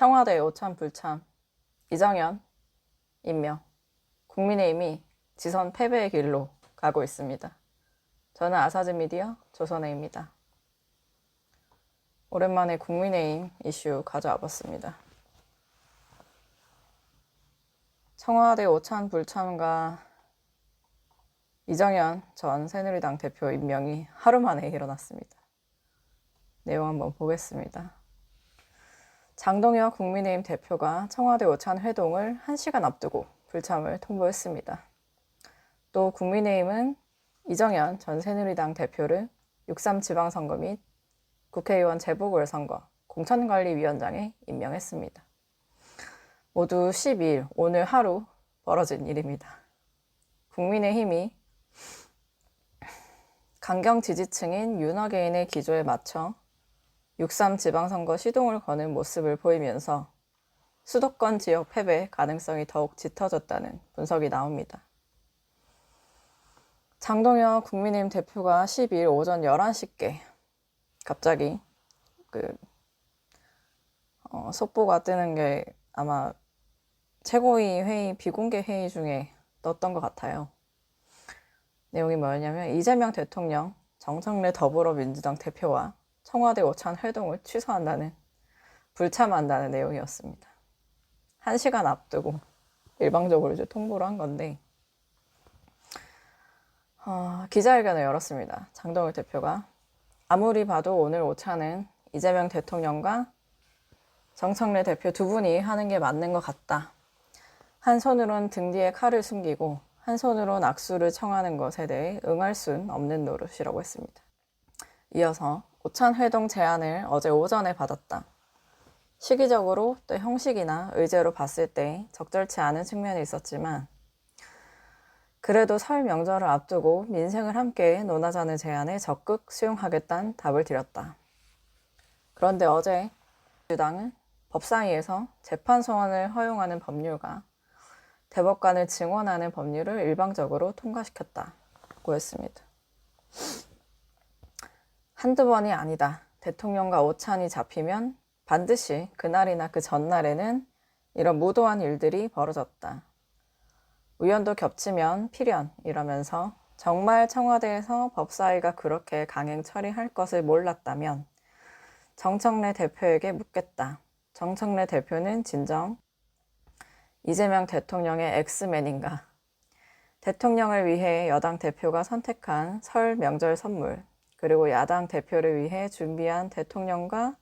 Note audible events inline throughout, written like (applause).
청와대 오참 불참 이정현 임명 국민의힘이 지선 패배의 길로 가고 있습니다. 저는 아사즈 미디어 조선혜입니다. 오랜만에 국민의힘 이슈 가져와 봤습니다. 청와대 오찬 불참과 이정현 전 새누리당 대표 임명이 하루 만에 일어났습니다. 내용 한번 보겠습니다. 장동혁 국민의힘 대표가 청와대 오찬 회동을 1시간 앞두고 불참을 통보했습니다. 또 국민의힘은 이정현 전 새누리당 대표를 6.3 지방선거 및 국회의원 재보궐선거 공천관리위원장에 임명했습니다. 모두 12일 오늘 하루 벌어진 일입니다. 국민의힘이 강경 지지층인 윤화개인의 기조에 맞춰 6.3 지방선거 시동을 거는 모습을 보이면서 수도권 지역 패배 가능성이 더욱 짙어졌다는 분석이 나옵니다. 장동혁 국민의힘 대표가 12일 오전 11시께 갑자기 그 어, 속보가 뜨는 게 아마 최고위 회의 비공개 회의 중에 떴던 것 같아요. 내용이 뭐였냐면 이재명 대통령 정청래 더불어민주당 대표와 청와대 오찬 회동을 취소한다는 불참한다는 내용이었습니다. 한 시간 앞두고 일방적으로 이제 통보를 한 건데 어, 기자회견을 열었습니다. 장동혁 대표가 아무리 봐도 오늘 오차는 이재명 대통령과 정청래 대표 두 분이 하는 게 맞는 것 같다. 한 손으론 등 뒤에 칼을 숨기고 한 손으론 악수를 청하는 것에 대해 응할 순 없는 노릇이라고 했습니다. 이어서 오찬 회동 제안을 어제 오전에 받았다. 시기적으로 또 형식이나 의제로 봤을 때 적절치 않은 측면이 있었지만 그래도 설 명절을 앞두고 민생을 함께 논하자는 제안에 적극 수용하겠다는 답을 드렸다. 그런데 어제 민주당은 법사위에서 재판 소원을 허용하는 법률과 대법관을 증언하는 법률을 일방적으로 통과시켰다고 했습니다. 한두 번이 아니다. 대통령과 오찬이 잡히면 반드시 그날이나 그 전날에는 이런 무도한 일들이 벌어졌다. 우연도 겹치면 필연 이러면서 정말 청와대에서 법사위가 그렇게 강행 처리할 것을 몰랐다면 정청래 대표에게 묻겠다. 정청래 대표는 진정 이재명 대통령의 엑스맨인가? 대통령을 위해 여당 대표가 선택한 설 명절 선물, 그리고 야당 대표를 위해 준비한 대통령과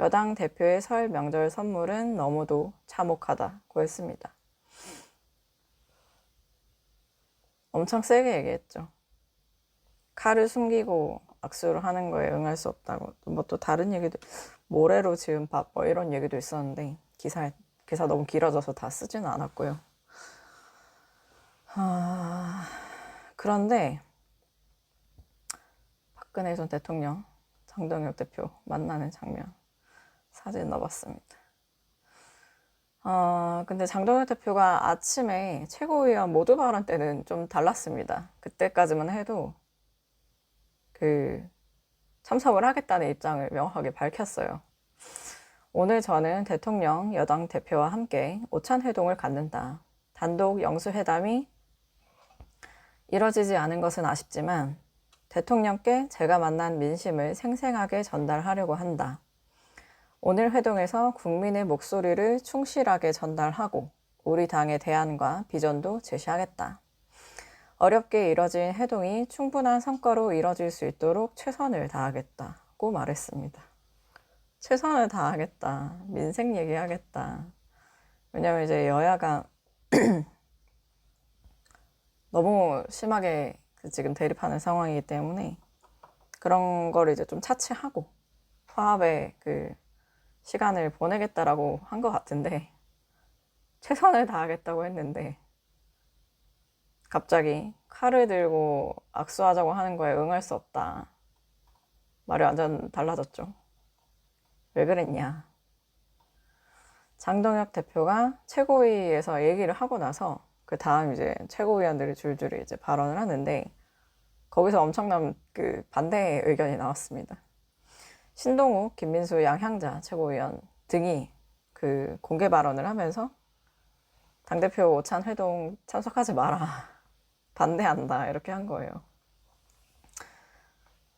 여당 대표의 설 명절 선물은 너무도 참혹하다고 했습니다. 엄청 세게 얘기했죠. 칼을 숨기고 악수를 하는 거에 응할 수 없다고. 뭐 또 다른 얘기도, 모래로 지은 밥, 뭐 이런 얘기도 있었는데, 기사에, 기사 너무 길어져서 다 쓰지는 않았고요. 아, 그런데, 박근혜 전 대통령, 장동혁 대표 만나는 장면, 사진 넣어봤습니다. 어, 근데 장동혁 대표가 아침에 최고위원 모두 발언 때는 좀 달랐습니다. 그때까지만 해도 그 참석을 하겠다는 입장을 명확하게 밝혔어요. 오늘 저는 대통령 여당 대표와 함께 오찬 회동을 갖는다. 단독 영수회담이 이뤄지지 않은 것은 아쉽지만 대통령께 제가 만난 민심을 생생하게 전달하려고 한다. 오늘 회동에서 국민의 목소리를 충실하게 전달하고 우리 당의 대안과 비전도 제시하겠다. 어렵게 이뤄진 회동이 충분한 성과로 이뤄질 수 있도록 최선을 다하겠다고 말했습니다. 최선을 다하겠다. 민생 얘기하겠다. 왜냐면 이제 여야가 (clears throat) 너무 심하게 지금 대립하는 상황이기 때문에 그런 거를 이제 좀 차치하고 화합의 그 시간을 보내겠다라고 한 것 같은데 (laughs) 최선을 다하겠다고 했는데 갑자기 칼을 들고 악수하자고 하는 거에 응할 수 없다. 말이 완전 달라졌죠. 왜 그랬냐. 장동혁 대표가 최고위에서 얘기를 하고 나서 그 다음 이제 최고위원들이 줄줄이 이제 발언을 하는데 거기서 엄청난 그 반대 의견이 나왔습니다. 신동욱, 김민수, 양향자 최고위원 등이 그 공개 발언을 하면서 당대표 오찬 회동 참석하지 마라. 반대한다. 이렇게 한 거예요.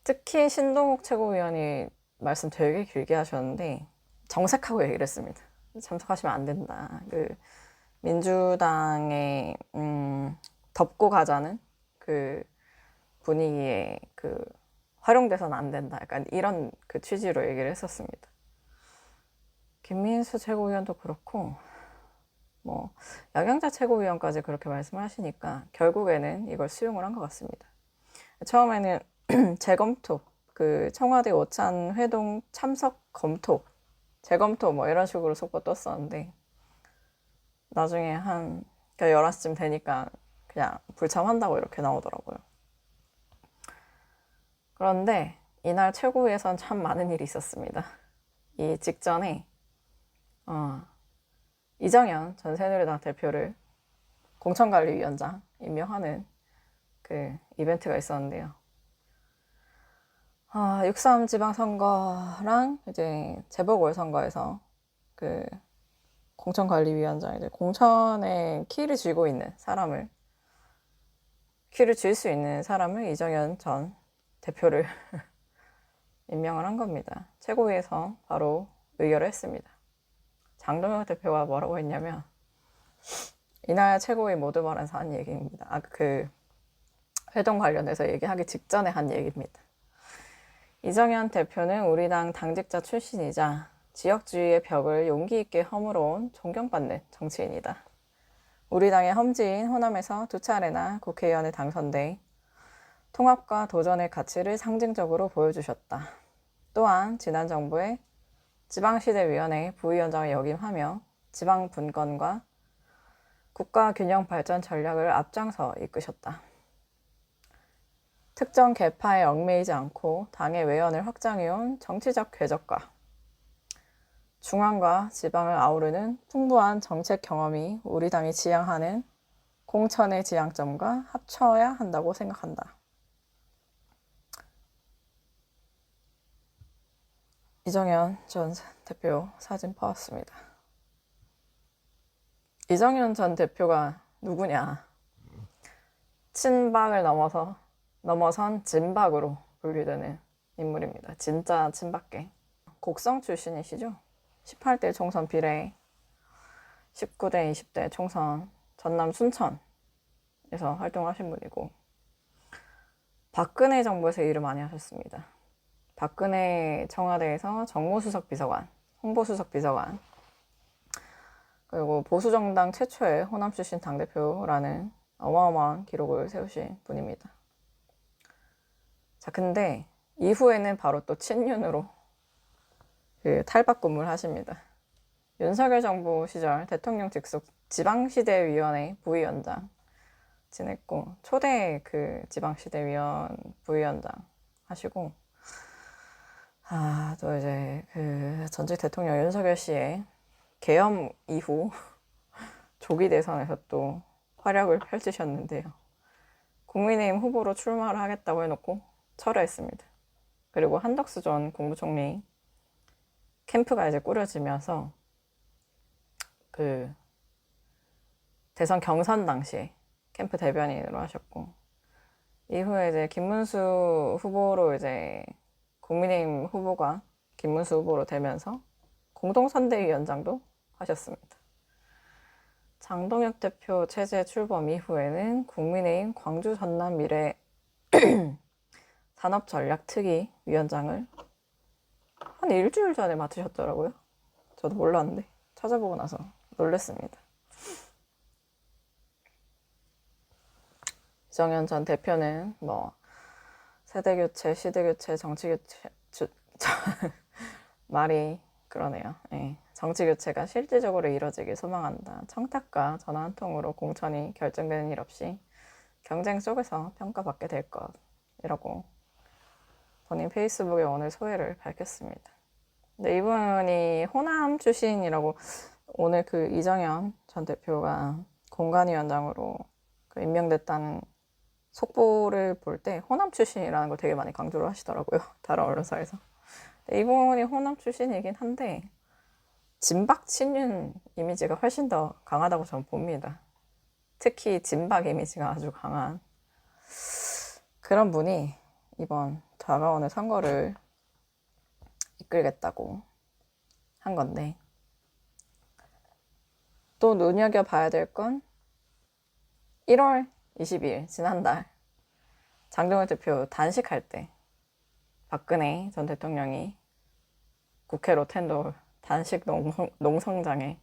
특히 신동욱 최고위원이 말씀 되게 길게 하셨는데 정색하고 얘기를 했습니다. 참석하시면 안 된다. 그 민주당의 음, 덮고 가자는 그 분위기에 그 활용돼서는 안 된다. 약간 이런 그 취지로 얘기를 했었습니다. 김민수 최고위원도 그렇고 뭐 양양자 최고위원까지 그렇게 말씀하시니까 결국에는 이걸 수용을 한 것 같습니다. 처음에는 (clears throat) 재검토 그 청와대 오찬 회동 참석 검토 재검토 뭐 이런 식으로 속보 떴었는데 나중에 한 그러니까 11시쯤 되니까 그냥 불참한다고 이렇게 나오더라고요. 그런데 이날 최고위에선 참 많은 일이 있었습니다. 이 직전에 어, 이정현 전 새누리당 대표를 공천관리위원장 임명하는 그 이벤트가 있었는데요. 아, 6.3 지방선거랑 이제 재보궐선거에서 그 공천관리위원장 이제 공천에 키를 쥐고 있는 사람을 키를 쥘 수 있는 사람을 이정현 전 대표를 (laughs) 임명을 한 겁니다. 최고위에서 바로 의결을 했습니다. 장동혁 대표가 뭐라고 했냐면 이날 최고위 모두 말해서 한 얘기입니다. 아, 그 회동 관련해서 얘기하기 직전에 한 얘기입니다. 이정현 대표는 우리 당 당직자 출신이자 지역주의의 벽을 용기 있게 허물어온 존경받는 정치인이다. 우리 당의 험지인 호남에서 두 차례나 국회의원에 당선돼 통합과 도전의 가치를 상징적으로 보여주셨다. 또한 지난 정부의 지방시대위원회 부위원장을 역임하며 지방 분권과 국가 균형 발전 전략을 앞장서 이끄셨다. 특정 계파에 얽매이지 않고 당의 외연을 확장해온 정치적 궤적과 중앙과 지방을 아우르는 풍부한 정책 경험이 우리 당이 지향하는 공천의 지향점과 합쳐야 한다고 생각한다. 이정현 전 대표 사진 퍼왔습니다. 이정현 전 대표가 누구냐? 친박을 넘어서 넘어선 진박으로 분류되는 인물입니다. 진짜 친박계. 곡성 출신이시죠? 18대 총선 비례, 19대 20대 총선 전남 순천에서 활동하신 분이고 박근혜 정부에서 일을 많이 하셨습니다. 박근혜 청와대에서 정무수석 비서관, 홍보수석 비서관, 그리고 보수정당 최초의 호남 출신 당대표라는 어마어마한 기록을 세우신 분입니다. 자, 근데 이후에는 바로 또 친윤으로 그 근무를 하십니다. 윤석열 정부 시절 대통령 직속 지방시대위원회 부위원장 지냈고 초대 그 지방시대위원 부위원장 하시고 아, 또 이제 그 전직 대통령 윤석열 씨의 계엄 이후 (laughs) 조기 대선에서 또 활약을 펼치셨는데요. 국민의힘 후보로 출마를 하겠다고 해놓고 철회했습니다. 그리고 한덕수 전 국무총리 캠프가 이제 꾸려지면서 그 대선 경선 당시에 캠프 대변인으로 하셨고 이후에 이제 김문수 후보로 이제 국민의힘 후보가 김문수 후보로 되면서 공동선대위원장도 하셨습니다. 장동혁 대표 체제 출범 이후에는 국민의힘 광주 전남 미래 (clears throat) 산업전략특위 위원장을 한 일주일 전에 맡으셨더라고요. 저도 몰랐는데 찾아보고 나서 놀랐습니다. 이정현 전 대표는 뭐 세대 교체, 시대 교체, 정치 교체 주, 저, (laughs) 말이 그러네요. 예. 정치 교체가 실질적으로 이뤄지길 소망한다. 청탁과 전화 한 통으로 공천이 결정되는 일 없이 경쟁 속에서 평가받게 될 것이라고 본인 페이스북에 오늘 소회를 밝혔습니다. 근데 이분이 호남 출신이라고 오늘 그 이정현 전 대표가 공간위원장으로 그 임명됐다는 속보를 볼 때 호남 출신이라는 걸 되게 많이 강조를 하시더라고요. (laughs) 다른 언론사에서. 이분이 호남 출신이긴 한데 진박 친윤 이미지가 훨씬 더 강하다고 저는 봅니다. 특히 진박 이미지가 아주 강한 그런 분이 이번 다가오는 선거를 이끌겠다고 한 건데 또 눈여겨봐야 될 건 1월 22일 지난달 장동현 대표 단식할 때 박근혜 전 대통령이 국회 로 텐돌 단식 농성, 농성장에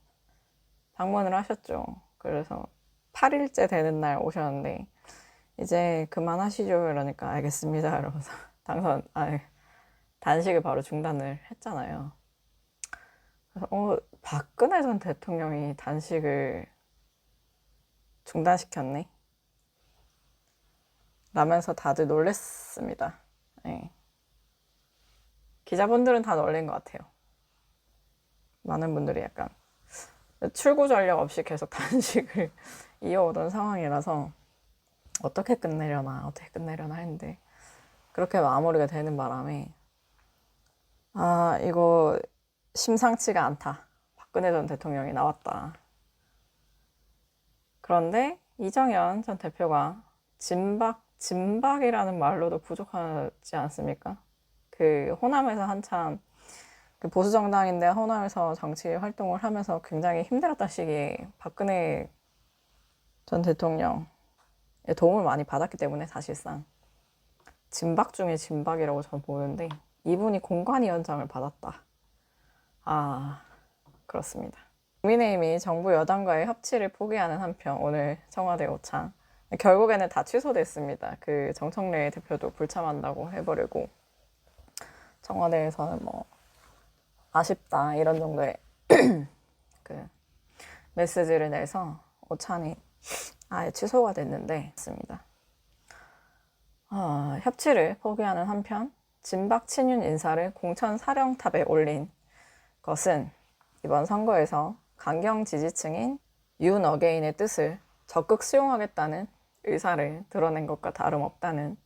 방문을 하셨죠. 그래서 8일째 되는 날 오셨는데 이제 그만하시죠. 이러니까 알겠습니다. (laughs) 이러면서 당선 아 단식을 바로 중단을 했잖아요. 그래서 어 박근혜 전 대통령이 단식을 중단시켰네. 라면서 다들 놀랬습니다. 예. 기자분들은 다 놀란 것 같아요. 많은 분들이 약간 출구 전략 없이 계속 (laughs) 단식을 이어오던 상황이라서 어떻게 끝내려나 어떻게 끝내려나 했는데 그렇게 마무리가 되는 바람에 아 이거 심상치가 않다. 박근혜 전 대통령이 나왔다. 그런데 이정현 전 대표가 진박 진박이라는 말로도 부족하지 않습니까? 그 호남에서 한참 그 보수 정당인데 호남에서 정치 활동을 하면서 굉장히 힘들었던 시기에 박근혜 전 대통령의 도움을 많이 받았기 때문에 사실상 진박 중에 진박이라고 저는 보는데 이분이 공관위 원장을 받았다. 아 그렇습니다. 국민의힘이 정부 여당과의 협치를 포기하는 한편 오늘 청와대 오찬 결국에는 다 취소됐습니다. 그 정청래 대표도 불참한다고 해버리고 청와대에서는 뭐 아쉽다 이런 정도의 (clears throat) 그 메시지를 내서 오찬이 아예 취소가 됐는데 있습니다. 어, 협치를 포기하는 한편 진박 친윤 인사를 공천 사령탑에 올린 것은 이번 선거에서 강경 지지층인 윤 어게인의 뜻을 적극 수용하겠다는 의사를 드러낸 것과 다름없다는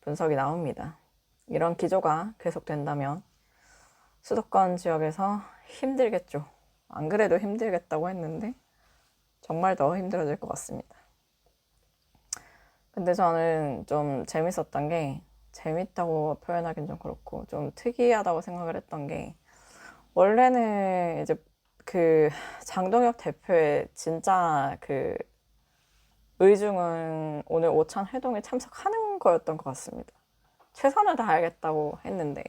분석이 나옵니다. 이런 기조가 계속된다면 수도권 지역에서 힘들겠죠. 안 그래도 힘들겠다고 했는데 정말 더 힘들어질 것 같습니다. 근데 저는 좀 재밌었던 게 재밌다고 표현하긴 좀 그렇고 좀 특이하다고 생각을 했던 게 원래는 이제 그 장동혁 대표의 진짜 그 의중은 오늘 오찬 회동에 참석하는 거였던 것 같습니다. 최선을 다하겠다고 했는데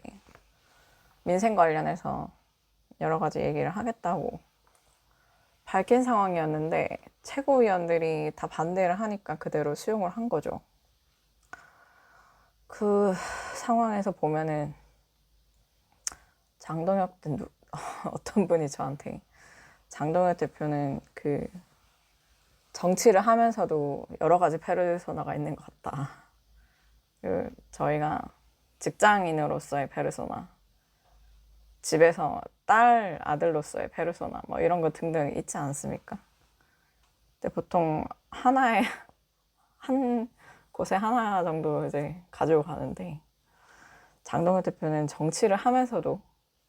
민생 관련해서 여러 가지 얘기를 하겠다고 밝힌 상황이었는데 최고위원들이 다 반대를 하니까 그대로 수용을 한 거죠. 그 상황에서 보면은 장동혁 등 (laughs) 어떤 분이 저한테 장동혁 대표는 그 정치를 하면서도 여러 가지 페르소나가 있는 것 같다. 그 저희가 직장인으로서의 페르소나, 집에서 딸 아들로서의 페르소나 뭐 이런 거 등등 있지 않습니까? 보통 하나의 (laughs) 한 곳에 하나 정도 이제 가지고 가는데 장동혁 대표는 정치를 하면서도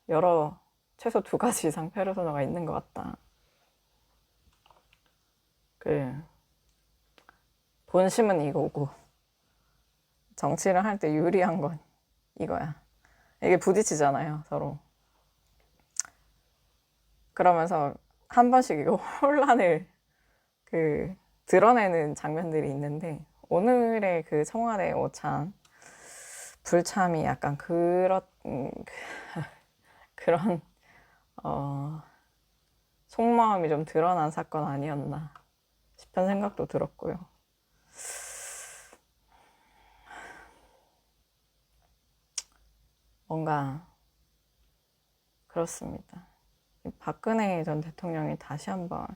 여러 최소 두 가지 이상 페르소나가 있는 것 같다. 그 본심은 이거고 정치를 할 때 유리한 건 이거야. 이게 부딪히잖아요, 서로. 그러면서 한 번씩 이거 혼란을 그 드러내는 장면들이 있는데 오늘의 그 청와대 오찬 불참이 약간 그런 음, (laughs) 그런 어 속마음이 좀 드러난 사건 아니었나 싶은 생각도 들었고요. 뭔가 그렇습니다. 박근혜 전 대통령이 다시 한번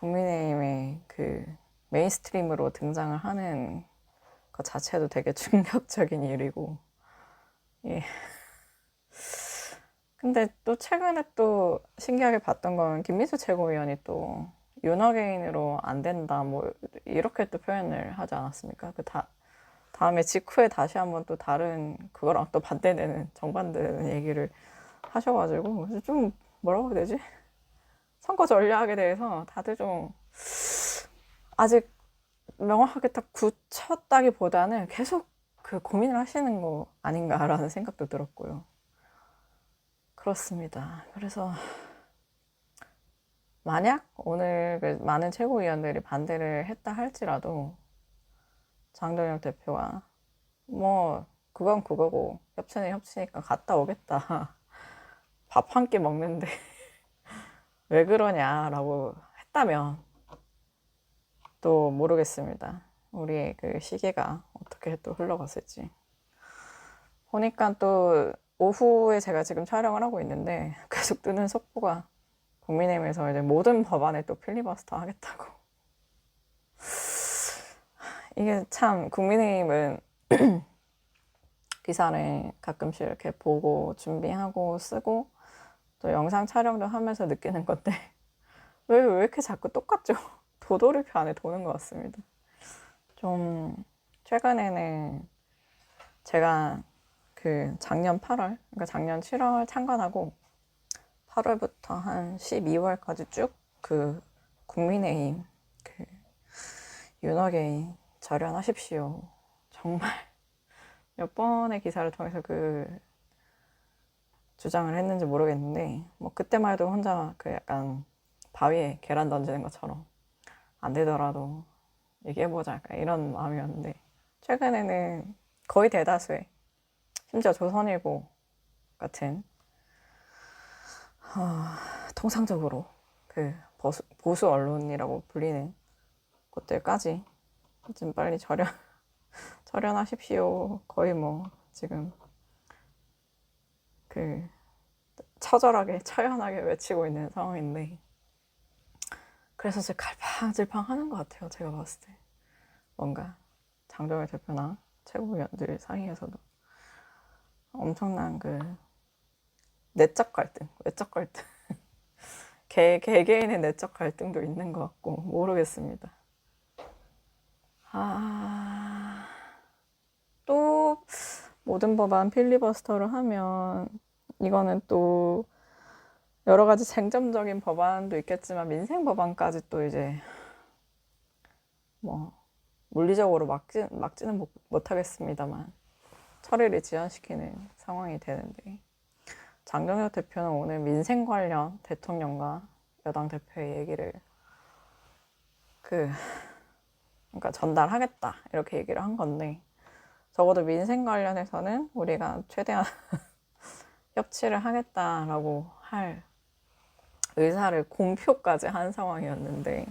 국민의힘의 그 메인스트림으로 등장을 하는 것 자체도 되게 (laughs) 충격적인 일이고, 예. 근데 또 최근에 또 신기하게 봤던 건 김민수 최고위원이 또 윤어게인으로 안 된다 뭐 이렇게 또 표현을 하지 않았습니까? 그 다, 다음에 직후에 다시 한번 또 다른 그거랑 또 반대되는 정반대되는 얘기를 하셔가지고 좀 뭐라고 해야 되지? 선거 전략에 대해서 다들 좀 아직 명확하게 딱 굳혔다기보다는 계속 그 고민을 하시는 거 아닌가라는 생각도 들었고요. 그렇습니다. 그래서 만약 오늘 그 많은 최고위원들이 반대를 했다 할지라도 장동혁 대표가 뭐 그건 그거고 협치는 협치니까 갔다 오겠다. (laughs) 밥 한 끼 먹는데 왜 그러냐라고 했다면 또 모르겠습니다. 우리의 그 시계가 어떻게 또 흘러갔을지. 보니까 또 오후에 제가 지금 촬영을 하고 있는데 (laughs) 계속 뜨는 속보가 국민의힘에서 이제 모든 법안에 또 필리버스터 하겠다고. (sighs) 이게 참 국민의힘은 (clears throat) 기사를 가끔씩 이렇게 보고 준비하고 쓰고 또 영상 촬영도 하면서 느끼는 건데 (laughs) 왜, 왜 이렇게 자꾸 똑같죠? (laughs) 도돌이표 안에 도는 것 같습니다. 좀 최근에는 제가 그 작년 8월, 그러니까 작년 7월 창간하고 8월부터 한 12월까지 쭉 그 국민의힘 그 윤호개인 절연하십시오. 정말 (laughs) 몇 번의 기사를 통해서 그 주장을 했는지 모르겠는데 뭐 그때만 해도 혼자 그 약간 바위에 계란 던지는 것처럼 안 되더라도 얘기해보자 약간 이런 마음이었는데 최근에는 거의 대다수의 심지어 조선일보 같은 어, 통상적으로 그 보수, 보수 언론이라고 불리는 곳들까지 좀 빨리 절연 (laughs) 절연하십시오. 거의 뭐 지금 그 처절하게 처연하게 외치고 있는 상황인데 그래서 지금 갈팡질팡 하는 것 같아요. 제가 봤을 때 뭔가 장동혁 대표나 최고위원들 사이에서도 엄청난 그 내적 갈등, 외적 갈등 (laughs) 개, 개개인의 내적 갈등도 있는 것 같고 모르겠습니다. 아, 또 모든 법안 필리버스터를 하면 이거는 또 여러 가지 쟁점적인 법안도 있겠지만 민생 법안까지 또 이제 뭐 물리적으로 막지, 막지는 못, 못하겠습니다만 처리를 지연시키는 상황이 되는데 장동혁 대표는 오늘 민생 관련 대통령과 여당 대표의 얘기를 그 그러니까 전달하겠다 이렇게 얘기를 한 건데 적어도 민생 관련해서는 우리가 최대한 협치를 하겠다라고 할 의사를 공표까지 한 상황이었는데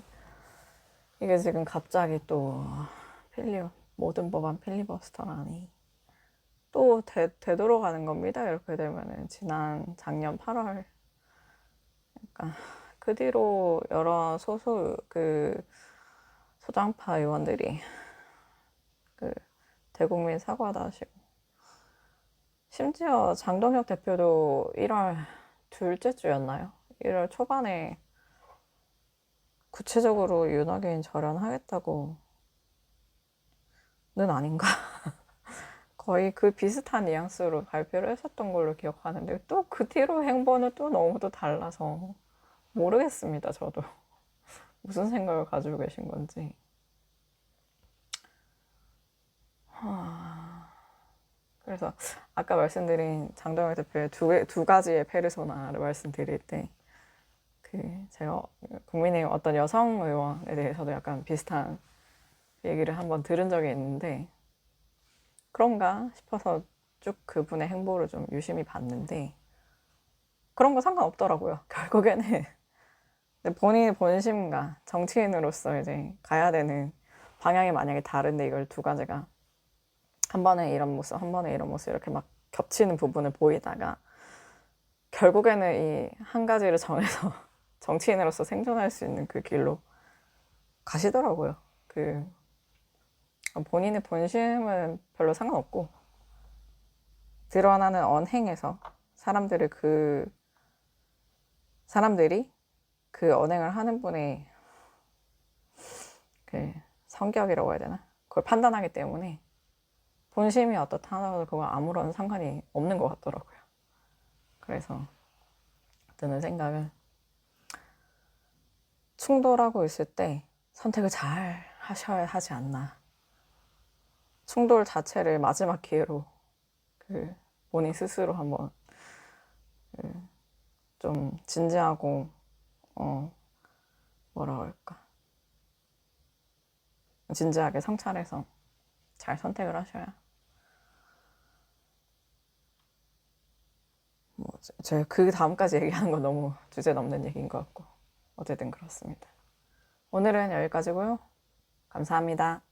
이게 지금 갑자기 또 필리 모든 법안 필리버스터라니 또 되, 되돌아가는 겁니다. 이렇게 되면은 지난 작년 8월 약간 그 뒤로 여러 소수 그 소장파 의원들이 그 대국민 사과도 하시고 심지어 장동혁 대표도 1월 둘째 주였나요? 1월 초반에 구체적으로 윤호개인 절연하겠다고는 아닌가? (laughs) 거의 그 비슷한 뉘앙스로 발표를 했었던 걸로 기억하는데 또 그 뒤로 행보는 또 너무도 달라서 모르겠습니다. 저도 (laughs) 무슨 생각을 가지고 계신 건지. 하... 그래서 아까 말씀드린 장동혁 대표의 두, 두 가지의 페르소나를 말씀드릴 때 그 제가 국민의힘 어떤 여성 의원에 대해서도 약간 비슷한 얘기를 한번 들은 적이 있는데 그런가 싶어서 쭉 그분의 행보를 좀 유심히 봤는데 그런 거 상관없더라고요. (laughs) 결국에는 본인의 본심과 정치인으로서 이제 가야 되는 방향이 만약에 다른데 이걸 두 가지가 한 번에 이런 모습, 한 번에 이런 모습 이렇게 막 겹치는 부분을 보이다가 결국에는 이 한 가지를 정해서 (laughs) 정치인으로서 생존할 수 있는 그 길로 가시더라고요. 그 본인의 본심은 별로 상관없고 드러나는 언행에서 사람들을 그 사람들이 그 언행을 하는 분의 그 성격이라고 해야 되나? 그걸 판단하기 때문에 본심이 어떻다 하더라도 그건 아무런 상관이 없는 것 같더라고요. 그래서 드는 생각은 충돌하고 있을 때 선택을 잘 하셔야 하지 않나. 충돌 자체를 마지막 기회로 그 본인 스스로 한번 그좀 진지하고 어 뭐라 그럴까 진지하게 성찰해서 잘 선택을 하셔야 뭐 제가 그 다음까지 얘기하는 건 너무 주제 넘는 얘기인 것 같고 어쨌든 그렇습니다. 오늘은 여기까지고요. 감사합니다.